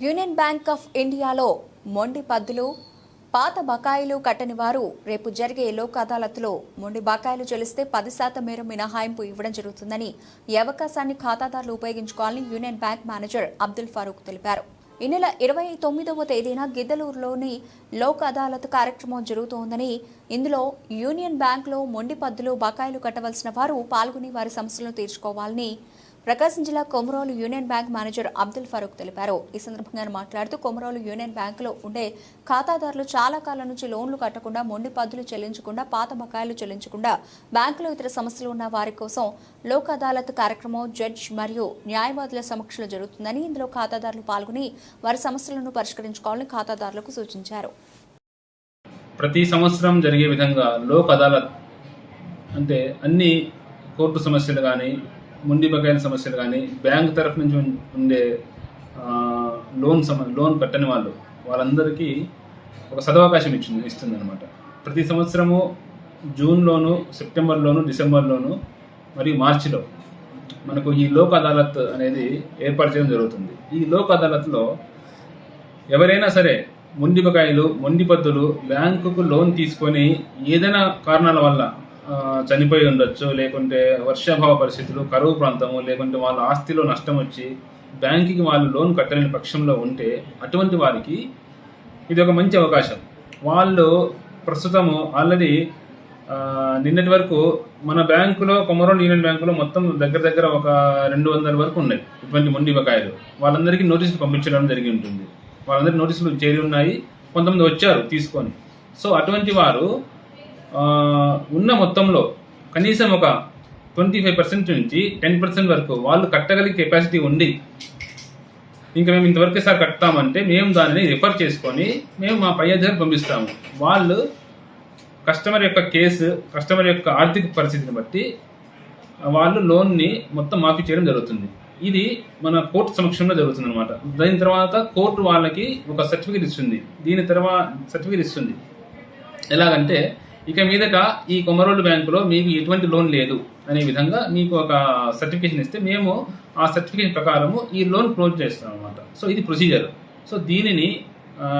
Union bank of ఇండియాలో మొండి పద్దులు పాత బకాయిలు కట్టని వారు రేపు జరిగే లోక్ అదాలత్లో మొండి బకాయిలు చెల్లిస్తే పది శాతం మేర మినహాయింపు ఇవ్వడం జరుగుతుందని ఈ అవకాశాన్ని ఖాతాదారులు ఉపయోగించుకోవాలని Union Bank manager Abdul Farooq తెలిపారు. ఈ నెల ఇరవై తొమ్మిదవ తేదీన గిద్దలూరులోని లోక్ అదాలత్ కార్యక్రమం జరుగుతోందని ఇందులో యూనియన్ బ్యాంక్లో మొండి పద్దులు బకాయిలు కట్టవలసిన వారు పాల్గొని వారి సమస్యలను తీర్చుకోవాలని ప్రకాశం జిల్లా Komarolu Union Bank manager Abdul Farooq తెలిపారు. ఈ సందర్భంగా మాట్లాడుతూ కొమరోలు యూనియన్ బ్యాంకులో ఉండే ఖాతాదారులు చాలా కాలం నుంచి లోన్లు కట్టకుండా మొండి పద్దులు చెల్లించకుండా పాత బకాయిలు చెల్లించకుండా బ్యాంకులో ఇతర సమస్యలు ఉన్న వారి కోసం లోక్ అదాలత్ కార్యక్రమం జడ్జ్ మరియు న్యాయవాదుల సమక్షంలో జరుగుతుందని ఇందులో ఖాతాదారులు పాల్గొని వారి సమస్యలను పరిష్కరించుకోవాలని ఖాతాదారులకు సూచించారు. ప్రతి సంవత్సరం జరిగే విధంగా లోక్ అదాలత్ అంటే అన్ని కోర్టు సమస్యలు కానీ ముండి బకాయిల సమస్యలు కానీ బ్యాంక్ తరఫు నుంచి ఉండే లోన్ సమ లోన్ కట్టని వాళ్ళు వాళ్ళందరికీ ఒక సదవకాశం ఇచ్చింది ఇస్తుంది అనమాట ప్రతి సంవత్సరము జూన్లోను సెప్టెంబర్లోను డిసెంబర్లోను మరియు మార్చిలో మనకు ఈ లోక్ అదాలత్ అనేది ఏర్పాటు చేయడం జరుగుతుంది. ఈ లోక్ అదాలత్లో ఎవరైనా సరే మొండి బకాయిలు మొండి పద్దులు బ్యాంకుకు లోన్ తీసుకొని ఏదైనా కారణాల వల్ల చనిపోయి ఉండొచ్చు లేకుంటే వర్షాభావ పరిస్థితులు కరువు ప్రాంతము లేకుంటే వాళ్ళ ఆస్తిలో నష్టం వచ్చి బ్యాంకుకి వాళ్ళు లోన్ కట్టలేని పక్షంలో ఉంటే అటువంటి వారికి ఇది ఒక మంచి అవకాశం. వాళ్ళు ప్రస్తుతము ఆల్రెడీ నిన్నటి వరకు మన బ్యాంకులో కొమరోలు యూనియన్ బ్యాంకులో మొత్తం దగ్గర దగ్గర ఒక రెండు వందల వరకు ఉన్నాయి. ఇటువంటి మొండి బకాయిలు. వాళ్ళందరికీ నోటీసులు పంపించడం జరిగి ఉంటుంది. వాళ్ళందరికీ నోటీసులు చేరి ఉన్నాయి. కొంతమంది వచ్చారు తీసుకొని. సో అటువంటి వారు ఉన్న మొత్తంలో కనీసం ఒక ట్వంటీ ఫైవ్ పర్సెంట్ నుంచి టెన్ పర్సెంట్ వరకు వాళ్ళు కట్టగలిగే కెపాసిటీ ఉండి ఇంకా మేము ఇంతవరకు సార్ కడతామంటే మేము దానిని రిఫర్ చేసుకొని మేము మా పై అధికారి పంపిస్తాము. వాళ్ళు కస్టమర్ యొక్క కేసు కస్టమర్ యొక్క ఆర్థిక పరిస్థితిని బట్టి వాళ్ళు లోన్ని మొత్తం మాఫీ చేయడం జరుగుతుంది. ఇది మన కోర్టు సమక్షంలో జరుగుతుంది అనమాట దాని తర్వాత కోర్టు వాళ్ళకి ఒక సర్టిఫికేట్ ఇస్తుంది. దీని తర్వాత సర్టిఫికేట్ ఇస్తుంది. ఎలాగంటే ఇక మీదట ఈ కొమరోలు బ్యాంకులో మీకు ఎటువంటి లోన్ లేదు అనే విధంగా మీకు ఒక సర్టిఫికేషన్ ఇస్తే మేము ఆ సర్టిఫికేషన్ ప్రకారము ఈ లోన్ క్లోజ్ చేస్తాం అనమాట సో ఇది ప్రొసీజర్ సో దీనిని ఆ,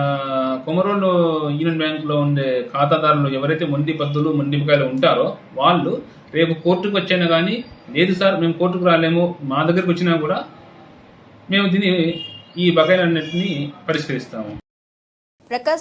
కొమరోలు యూనియన్ బ్యాంకులో ఉండే ఖాతాదారులు ఎవరైతే మొండి పద్దులు మొండిపకాయలు ఉంటారో వాళ్ళు రేపు కోర్టుకు వచ్చైనా కానీ లేదు సార్ మేము కోర్టుకు రాలేము మా దగ్గరికి వచ్చినా కూడా మేము దీన్ని ఈ బకాయిలన్నింటినీ పరిష్కరిస్తాము. ప్రకాశ్